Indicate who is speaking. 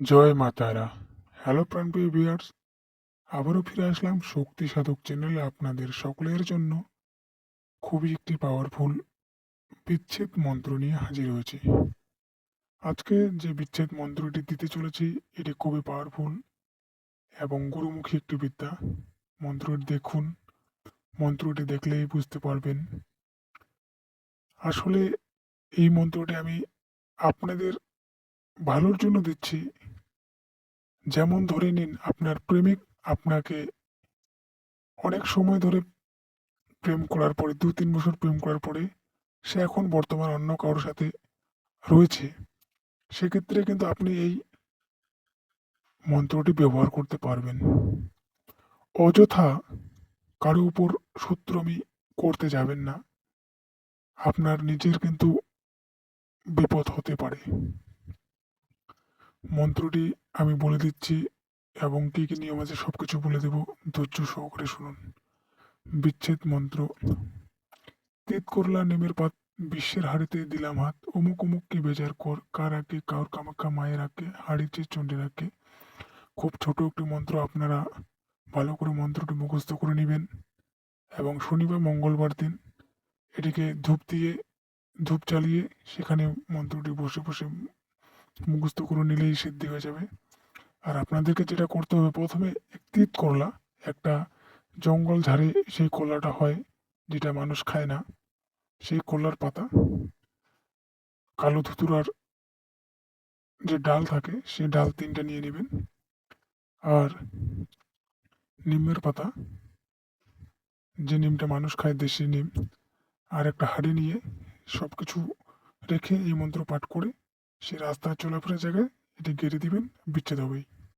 Speaker 1: জয় মা তারা। হ্যালো প্রাণপ্রিয় ভিউয়ার্স আবারও ফিরে আসলাম শক্তি সাধক চ্যানেলে আপনাদের সকলের জন্য। খুবই একটি পাওয়ারফুল বিচ্ছেদ মন্ত্র নিয়ে হাজির হয়েছি। আজকে যে বিচ্ছেদ মন্ত্রটি দিতে চলেছি, এটি খুবই পাওয়ারফুল এবং গুরুমুখী একটি বিদ্যা। মন্ত্রটি দেখুন। মন্ত্রটি দেখলেই বুঝতে পারবেন। আসলে এই মন্ত্রটি আমি আপনাদের ভালোর জন্য দিচ্ছি। যেমন ধরে নিন, আপনার প্রেমিক আপনাকে অনেক সময় ধরে প্রেম করার পরে, দু তিন বছর প্রেম করার পরে, সে এখন বর্তমান অন্য কারোর সাথে রয়েছে। সেক্ষেত্রে কিন্তু আপনি এই মন্ত্রটি ব্যবহার করতে পারবেন। অযথা কারও উপর সূত্রমি করতে যাবেন না। আপনার নিজের কিন্তু বিপদ হতে পারে। মন্ত্রটি আমি বলে দিচ্ছি এবং কী কী নিয়ম আছে সব কিছু বলে দেব। ধৈর্য সহকারে শুনুন। বিচ্ছেদ মন্ত্র। তিত করলা নেমের পাত বিশ্বের হাড়িতে দিলাম হাত। অমুক অমুক কি বেজার কর, কার আগে কার কামাক্ষা মায়ের আগে হাড়িতে চণ্ডীর আগে খুব ছোট একটি মন্ত্র আপনারা ভালো করে মন্ত্রটি মুখস্থ করে নেবেন এবং শনিবার, মঙ্গলবার দিন এটিকে ধূপ দিয়ে, ধূপ জ্বালিয়ে সেখানে মন্ত্রটি বসে বসে মুখস্থ করে নিলেই সিদ্ধি হয়ে যাবে। আর আপনাদেরকে যেটা করতে হবে, প্রথমে তিত করলা, একটা জঙ্গল ঝাড়ে সেই কলাটা হয়, যেটা মানুষ খায় না, সেই কলার পাতা। কালো ধুতুরার যে ডাল থাকে সেই ডাল তিনটা নিয়ে নেবেন। আর নিমের পাতা, যে নিমটা মানুষ খায়, দেশি নিম। আর একটা হাঁড়ি নিয়ে সব কিছু রেখে এই মন্ত্র পাঠ করে সে রাস্তা চলাফেরার জায়গায় এটি গেড়ে দিবেন বিচ্ছেদ হবেই।